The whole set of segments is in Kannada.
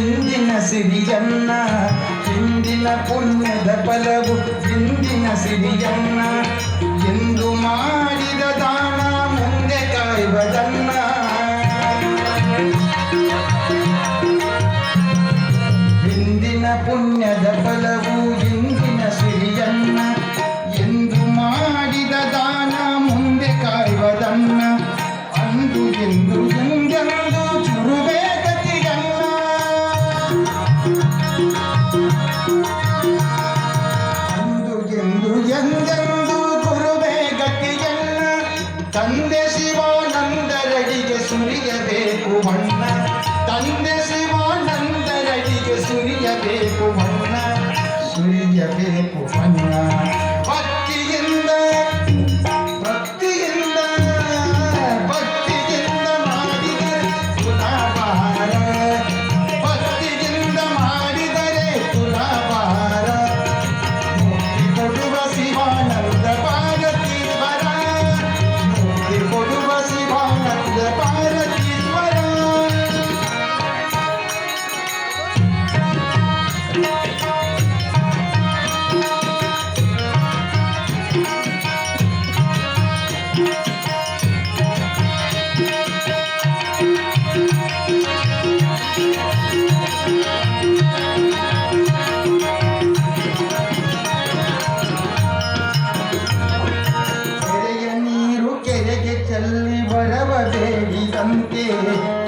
ಹಿಂದಿನ ಸಿರಿಯನ್ನ ಹಿಂದಿನ ಪುಣ್ಯದ ಫಲವು ಹಿಂದಿನ ಸಿರಿಯನ್ನ ಎಂದು ಮಾಡಿದ ದಾನ ಮುಂದೆ ಕಾಯುವುದನ್ನ ಹಿಂದಿನ ಪುಣ್ಯದ ಬೇಕು ಬಣ್ಣ ತಂದೆ ಶಿವಾನಂದರಡಿಗೆ ಸುರಿಯಬೇಕು ಬಣ್ಣ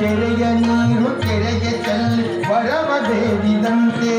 ಕೆರೆಯ ನೀರು ಕೆರೆಗೆ ಚೆಲ್ಲಿ ಬರಬದೇವಿದಂತೆ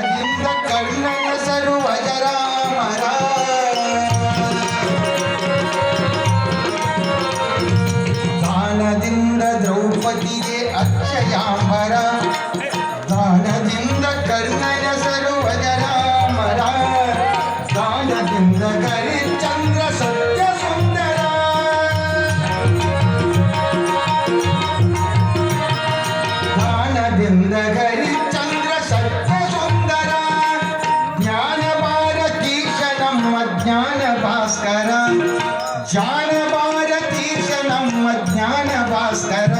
ಕಣ್ಣದಿಂದ ಕಣ್ಣನ ಸರುವ ದ್ರೌಪದಿಗೆ ಅಕ್ಷಯಾಂಬರ. ದಾನದಿಂದ ಕರ್ಣನ ಸರುವ ಜರಾಮರ ದಾನದಿಂದ ಕರಿ ಚಂದ್ರ Nós teremos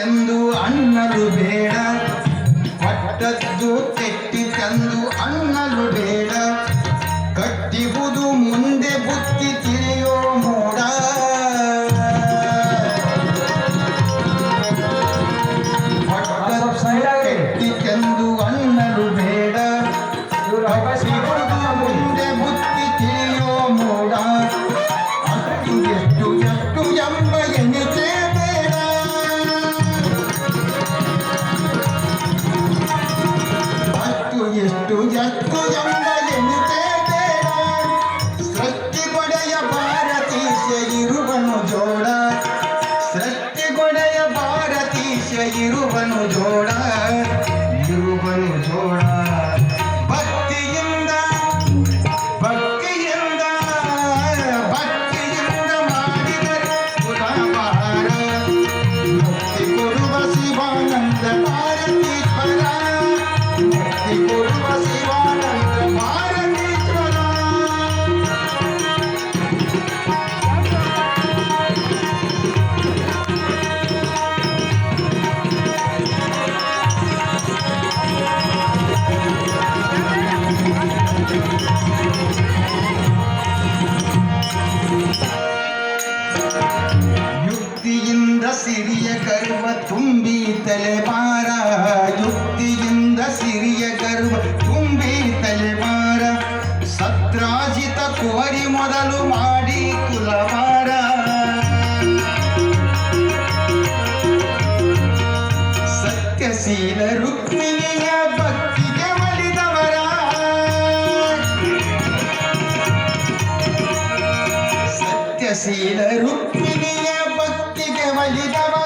ఎందు అన్నలు బేడ పట్టద్దు తెచ్చు गिरुबनु जोड़ा गिरुबनु जोड़ा। ಮಾಡಿ ಕುಲವಾರ ಸತ್ಯಶೀಲ ರುಕ್ಮಿಣಿಯ ಭಕ್ತಿಗೆ ಒಲಿದವರ. ಸತ್ಯಶೀಲ ರುಕ್ಮಿಣಿಯ ಭಕ್ತಿಗೆ ಒಲಿದವರ